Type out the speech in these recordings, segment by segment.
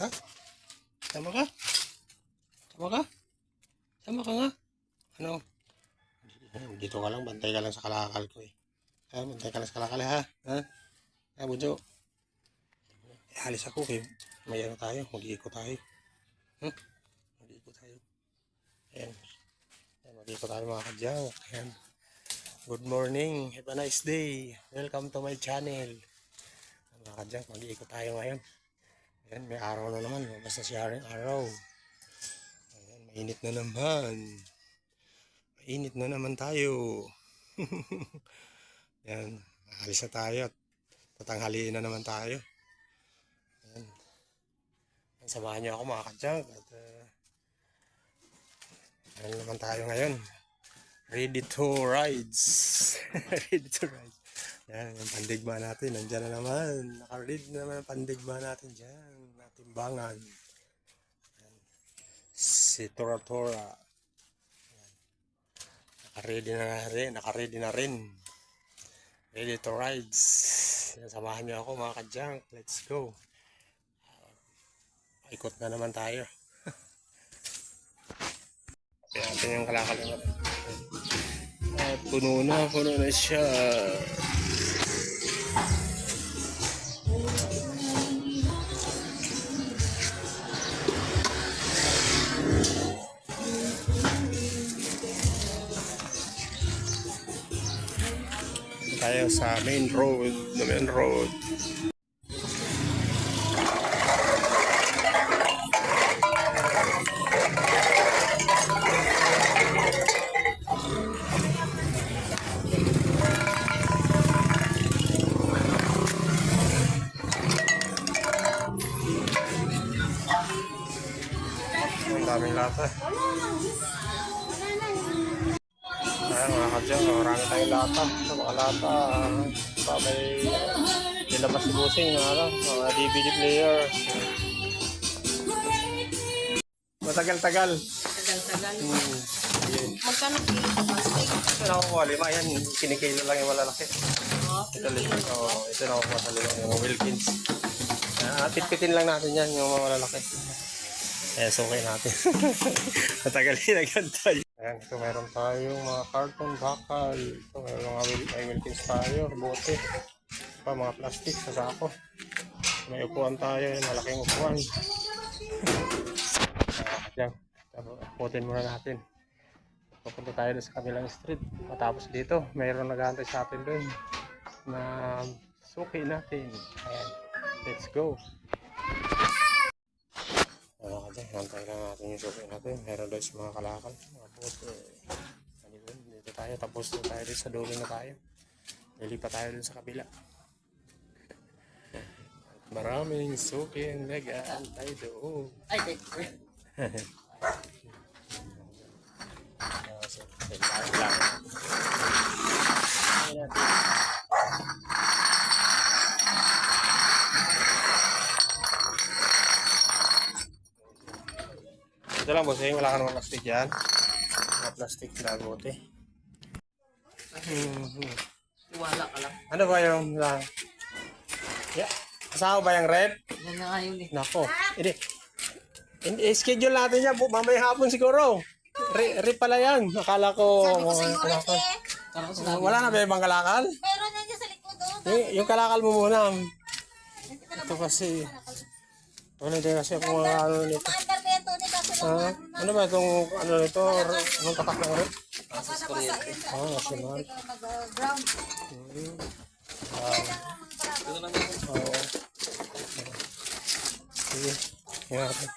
Ha? Sama ka? Sama ka? Sama ka nga? Ano? Dito ka lang, bantay ka lang sa kalakal ko eh. Ha? Bantay ka lang sa kalakal ha? Ha? Ha, Bunso? Eh, alis ako kayo. May ano tayo, mag-iikot tayo. Hmm? Mag-iikot tayo. Ayan. Ayan, mag-iikot tayo mga kadyang. Ayan. Good morning. Have a nice day. Welcome to my channel. Mga kadyang, mag-iikot tayo ngayon. Ayan, may araw na naman. Lumabas na siya rin araw. Ayan, mainit na naman. Mainit na naman tayo. Ayan, alis na tayo. at Tatanghaliin na naman tayo. Ayan. Ayan, Samahan niyo ako mga kadyang. At uh, ano naman tayo ngayon? Ready to rides. Ready to rides. Yan, yung pandigma natin. Nandiyan na naman. Naka-ready na naman ang pandigma natin dyan. Natimbangan. Yan. Si Tora Tora. Yan. Naka-ready na rin. Naka-ready na rin. Ready to rides. Samahan niyo ako mga ka-junk. Let's go. Ikot na naman tayo. Kaya natin yung kalakal naman. At puno na, puno na siya. Tayo sa main road, the main road. Ang daming lata. Ayan mga kadyang, marami tayong lata. Sa mga lata, pa may nilabas si Busing na ano, mga DVD player. Matagal-tagal. Tagal-tagal. Hmm. Yun. Magkano kilo sa plastic? Ito na ako lima yan. Kinikilo lang yung malalaki. Oh, Ito, oh, ito na ako sa lima, yung Wilkins. Ah, pitpitin lang natin yan, yung mga malalaki. Eh, sukay natin. Matagal din agad Ayan, ito meron tayong mga carton bakal. Ito meron mga Wil may Wilkins tayo, bote. Pa mga plastic sa sako. May upuan tayo, malaking upuan. Yan. Tapos, Uputin muna natin. Papunta tayo sa kabilang street. Matapos dito, mayroon naghahantay sa atin doon na suki natin. Ayan. Let's go. Ka dyan? Hantay lang natin yung suki natin. Sa mga kalakal. Mga bote. Ano? Dito tayo. Tapos na tayo dito sa dulo na tayo. Lilipat tayo dun sa kabila. Maraming suki ang nag-aantay doon. Ay, thank Ah, so, lang Ito lang boss, eh. wala ka naman plastic yan. Mga plastic na bote. Wala ka lang. Ano ba yung lang? Yeah. Kasama ba yung red? Yan na nga yun eh. Nako. Hindi. Hindi, schedule natin yan. Mamaya hapon siguro. Re, re pala yan. Akala ko... Sabi ko sa iyo kalakal. eh. Wala na ba ibang kalakal? Meron na dyan sa likod oh. doon. Yung, yung kalakal mo muna. Ito kasi... Ano din kasi ako mga ano nito. Naman. Ano ba itong ano nito? Anong tatak ng nabasa yun sa Ah, national. mag-ground. Oo. Sige. Yan natin.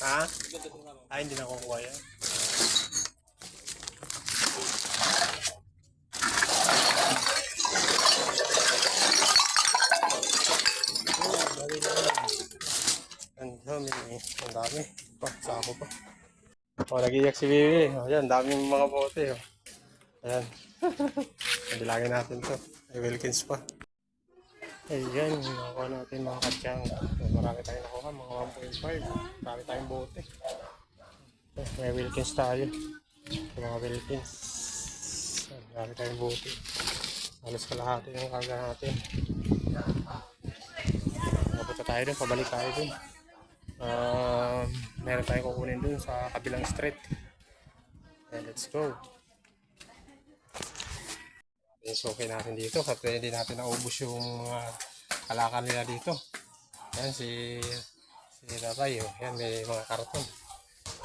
Ha? Ay, hindi na kukuha yan. Ang dami, ang dami. Pa, sako pa. O, nag-iyak si Bibi. O, yan, daming mga bote. O. Ayan. Bilangin natin to. Ay, Wilkins pa. Ayan, nakuha natin mga kadyang. Marami tayong nakuha, mga 1.5. Marami tayong bote. May Wilkins tayo. Ito mga Wilkins. Marami tayong bote. Halos kalahati yung karga natin. Mapunta tayo dun, pabalik tayo dun. Um, meron tayong kukunin dun sa kabilang street. And let's go. Okay natin dito kasi hindi natin naubos yung mga kalakal nila dito. Yan si si Tatay, oh. Yan may mga karton.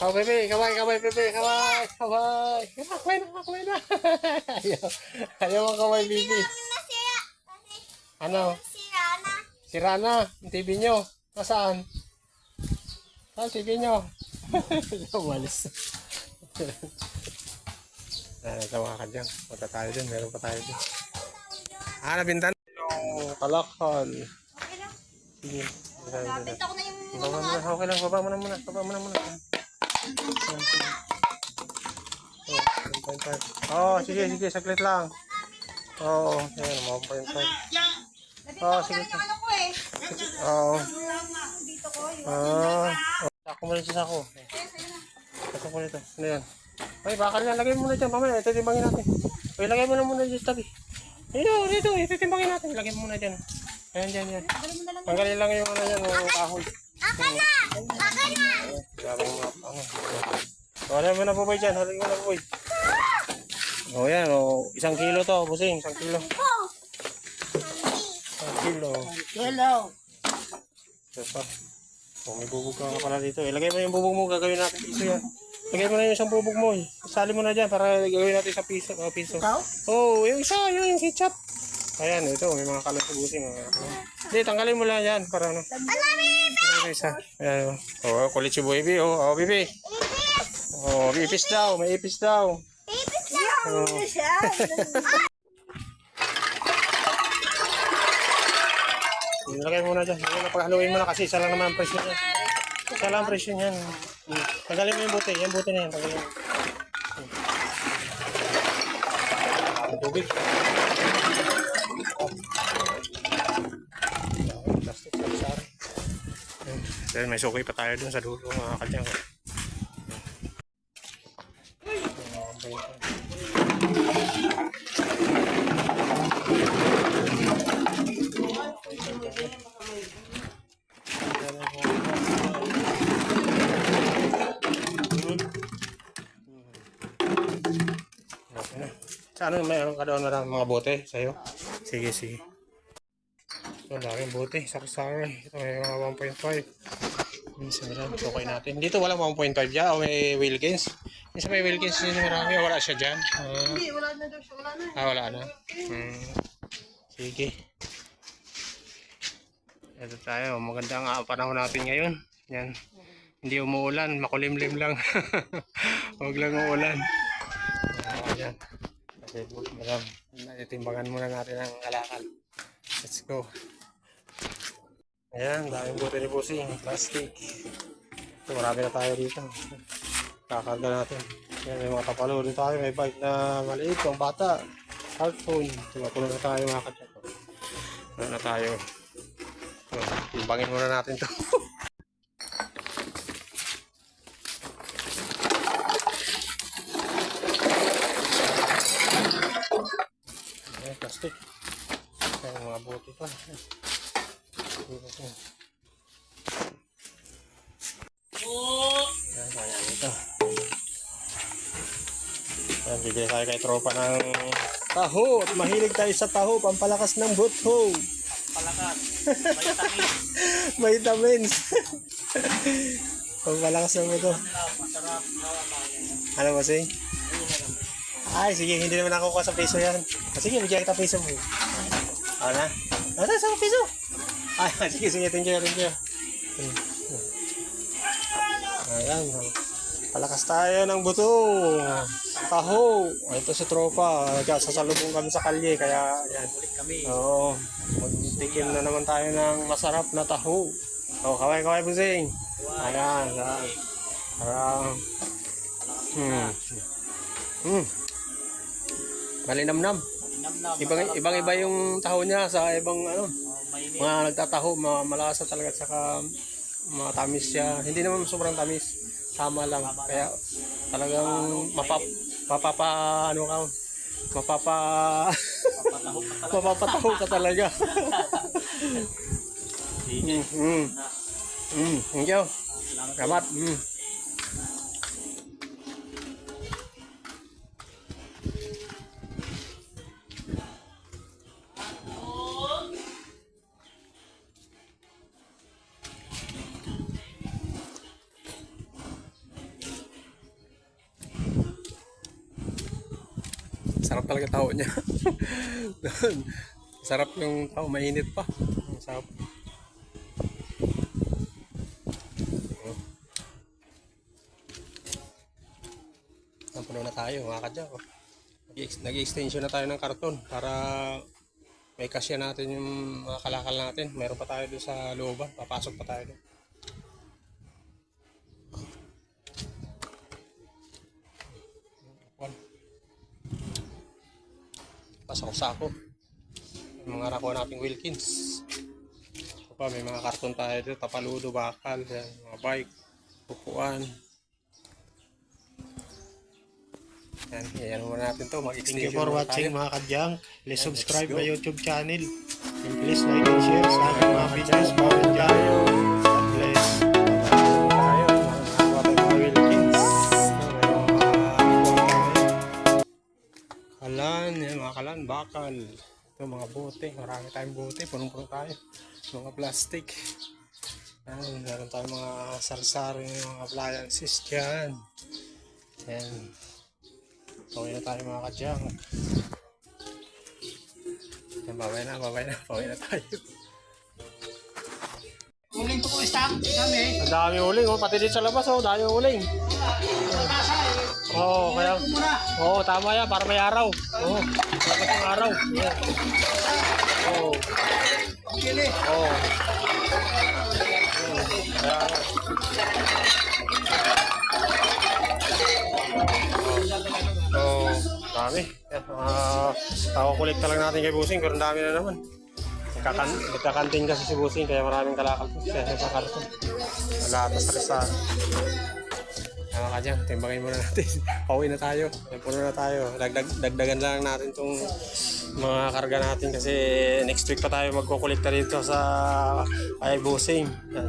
Oh, bebe, kaway, kaway, bebe, kaway, kaway. Kaway na, kaway na. ayaw, ayaw mo kaway, bebe. Ano? Nasira na. Sira na, yung TV nyo. Nasaan? Saan TV nyo? Walis. Ito mga kadyang. Punta tayo dun. Meron pa tayo dun. Ah, nabintan. Yung kalakal. Sige. Kapit ako na yung mo na. Okay lang. Baba mo na muna. Baba mo na muna. Oh, sige, sige. Saglit lang. Oo. Oh, yan. 1.5. Oh, sige. ano eh. Oo. Dito ko yun. Ah, ako mo rin sa ako. Pasok ko nito. Ano yan? Ay, baka na lagay muna dyan. Mamaya, ititimbangin natin. Ay, lagay mo na muna dyan sa tabi. Dito, dito, ititimbangin natin. Lagay mo muna dyan. Ayan, dyan, yan. Galing mo na lang. Tanggalin lang yung ano yan, yung kahoy. Aka na! Aka na! Mga ano. Wala mo na po boy dyan. Halin mo na boy. O yan, o. Isang kilo to, busing. Isang kilo. Isang kilo. Hello. Ito pa. O, may bubog ka pala dito. Ilagay mo yung bubog mo, gagawin natin piso yan. Lagay mo na yung isang bubog mo. Eh. Sali mo na dyan para gagawin natin sa piso. O, piso. Ikaw? Oh, yung isa, yung, yung ketchup. Ayan, ito, may mga busing. oh. Hindi, tanggalin mo lang yan para ano. Ano isa? Ayan, oh, kulit si baby, oh, oh, baby. Oh, may ipis daw, may ipis daw. Ipis lang. Oh. Ilagay mo na dyan. Ayan, paghaluin mo na kasi isa lang naman ang presyo niya. Isa lang ang presyo niyan. Tanggalin mo yung buti. Yan buti na yan. Tanggalin mo. Ang tubig. Plastic. Ayan. Dahil may suki pa tayo dun sa dulo mga kadyang. Okay na. Sa ano, mayroon ka doon na mga bote sa'yo? Sige, sige. Ito, daming bote. Sari-sari. Ito may mga 1.5. Minsan lang. Okay natin. Dito walang 1.5 dyan. O may Wilkins. Minsan may Wilkins din marami. Wala siya dyan. Ah, Hindi, wala na daw siya. Wala na. ah, wala na. Hmm. Sige. Ito tayo. Maganda ang panahon natin ngayon. Yan. Hindi umuulan. Makulimlim lang. Huwag lang uulan. Ah, yan. Kasi madam, itimbangan muna natin ang kalakal. Let's go. Ayan, daming buti ni Pusing. Plastic. Ito, marami na tayo dito. Kakarga natin. Ayan, may mga kapalo dito tayo. May bike na maliit, pang bata. Smartphone. Diba, puno na tayo mga katyak. Puno na tayo. Timbangin muna natin to. Ayan, plastic. Ayan, mga buti pa. Ayan. Po. Ayan, kaya ito. Ayan, bibili tayo kay tropa ng taho. At mahilig tayo sa taho, pampalakas ng buto. Palakat. Vitamin. Vitamins. pampalakas ng buto. Masarap. Ano ba, Sing? Ay, sige, hindi naman ako sa piso yan. Sige, bigyan kita piso mo. Ako na? Ano, sa piso? Ay, sige, sige, thank you, thank you. Ayan, palakas tayo ng buto. Taho. Ito si tropa. Sasalubong kami sa kalye, kaya yan. Kami. Oo. Magtikim na naman tayo ng masarap na taho. O, kaway, kaway, busing. Ayan, ayan. Parang, hmm. Hmm. Malinamnam. Namnam. Ibang, masarap ibang na- iba yung taho niya sa ibang ano, Oh, mainit. mga nagtataho, mga malasa talaga at saka matamis siya. Hindi naman sobrang tamis. Tama lang. Kaya talagang mapap, mapapa, ano ka, mapapa, Papataho ka talaga. mapapataho ka talaga. Sige. mm, mm, Na. mm, thank you. Salamat. Salamat. Mm. Sarap talaga tao niya. Sarap yung tao, mainit pa. Sarap. Napuno na tayo mga kadya. Nag- Nag-extension na tayo ng karton para may kasya natin yung mga kalakal natin. Meron pa tayo doon sa looban. Papasok pa tayo doon. Pasok sa ako. Yung mga nakuha nating Wilkins. Ito pa, may mga karton tayo doon. Tapaludo, bakal, yan, mga bike, upuan. Yan, yan muna natin to. Thank Mag-extension you for watching tayo. mga kadyang. Please And subscribe my YouTube channel. And please like and share sa aking mga videos mga kadyang. Yan, bakal. Ito mga bote, marami tayong bote, punong-puno tayo. Mga plastic. Yan, meron tayong mga sarsari, mga appliances dyan. Yan. Pawin na tayo mga kadyang. Yan, babay na, babay na, pawin na tayo. Uling po ko stock. Kami. Ang dami uling, oh. pati dito sa labas, oh, dami uling. Oo, oh, kaya, oo, oh, tama yan, para may araw. Oo, oh, labas ng araw. Yeah. Oo. Oo. Oo. Kaya, ano. Oo, dami. Yan, mga tawa kolekta lang natin kay Busing, pero dami na naman. Nagkakan nagkakanting kasi si Busing, kaya maraming kalakal po siya sa karton. Wala ata sa listahan. Ka dyan, timbangin muna natin. Pauwi na tayo. Puno na tayo. Dagdag, dagdagan lang natin itong mga karga natin kasi next week pa tayo magkukulikta dito sa. Yan.